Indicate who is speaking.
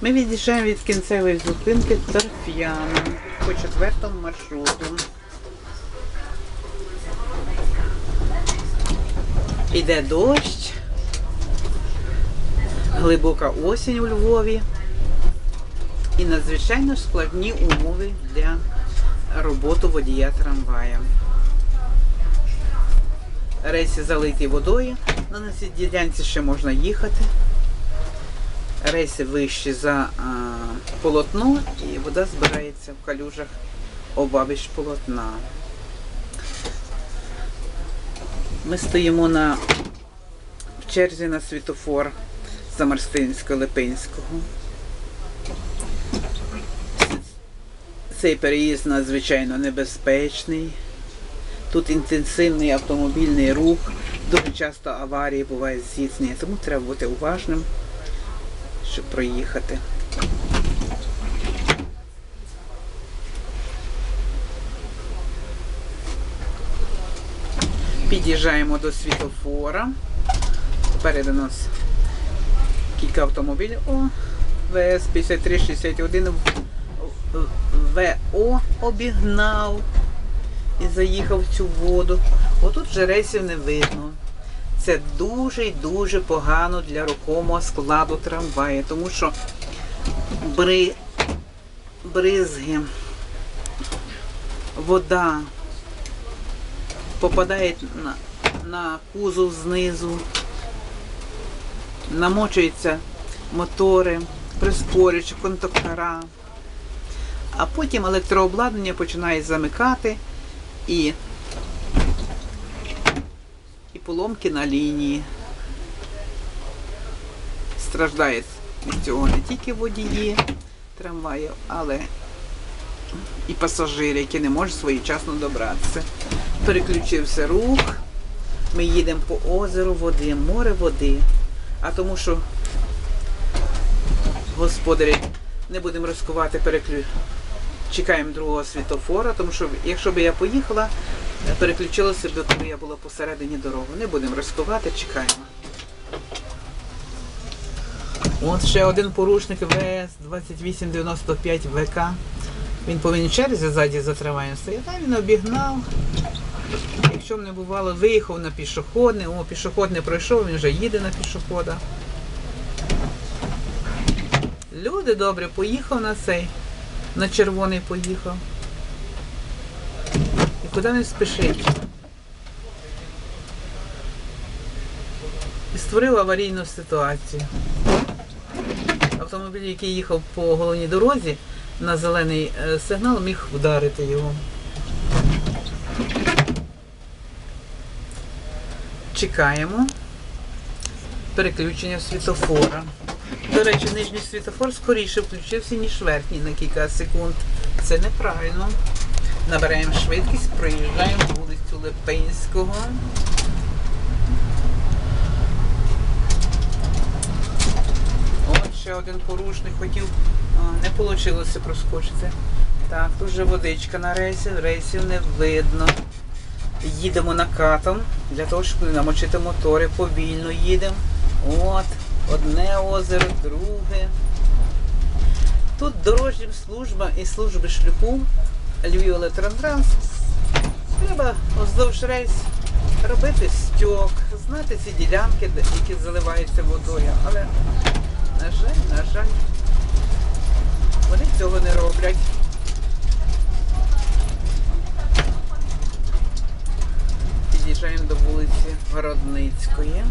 Speaker 1: Ми від'їжджаємо від кінцевої зупинки Торф'яна по четвертому маршруту. Іде дощ, глибока осінь у Львові і надзвичайно складні умови для роботи водія трамвая. Рейси залиті водою, на цій ділянці ще можна їхати. Рейси вищі за а, полотно і вода збирається в калюжах обабіч полотна. Ми стоїмо на, в черзі на світофор Замарстинсько-Липинського. Цей переїзд надзвичайно небезпечний. Тут інтенсивний автомобільний рух, дуже часто аварії бувають зіткнення, тому треба бути уважним, щоб проїхати. Під'їжджаємо до світофора. Попереду нас кілька автомобілів. О, ВС 5361 ВО обігнав і заїхав в цю воду. Отут вже рейсів не видно. Це дуже і дуже погано для рухомого складу трамвая, тому що бри, бризги, вода попадає на, на кузов знизу, намочуються мотори, прискорюючи контактора, а потім електрообладнання починає замикати і поломки на лінії. Страждають від цього не тільки водії трамваїв, але і пасажири, які не можуть своєчасно добратися. Переключився рух. Ми їдемо по озеру води, море води. А тому що господарі не будемо ризикувати переключ... Чекаємо другого світофора, тому що якщо б я поїхала, переключилося б, коли я була посередині дороги. Не будемо ризикувати, чекаємо. От ще один порушник ВС 2895 ВК. Він повинен в черзі ззаді за стояти, він обігнав. Якщо б не бувало, виїхав на пішохідне, о, пішохід не пройшов, він вже їде на пішохода. Люди добре, поїхав на цей, на червоний поїхав. І куди не спішить. І створив аварійну ситуацію. Автомобіль, який їхав по головній дорозі, на зелений е, сигнал міг вдарити його. Чекаємо переключення світофора. До речі, нижній світофор скоріше включився, ніж верхній на кілька секунд. Це неправильно. Набираємо швидкість, проїжджаємо вулицю Липинського. От ще один порушник хотів, не вийшло проскочити. Так, тут вже водичка на рейсі, рейсів не видно. Їдемо накатом для того, щоб не намочити мотори, повільно їдемо. От, одне озеро, друге. Тут дорожня служба і служби шляху Львів Електротранс. Треба вздовж рейс робити стьок, знати ці ділянки, які заливаються водою. Але, на жаль, на жаль, вони цього не роблять. Під'їжджаємо до вулиці Городницької.